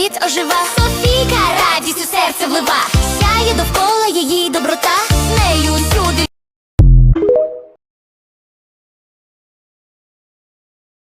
світ ожива. Софійка радість у серце влива, сяє довкола її доброта.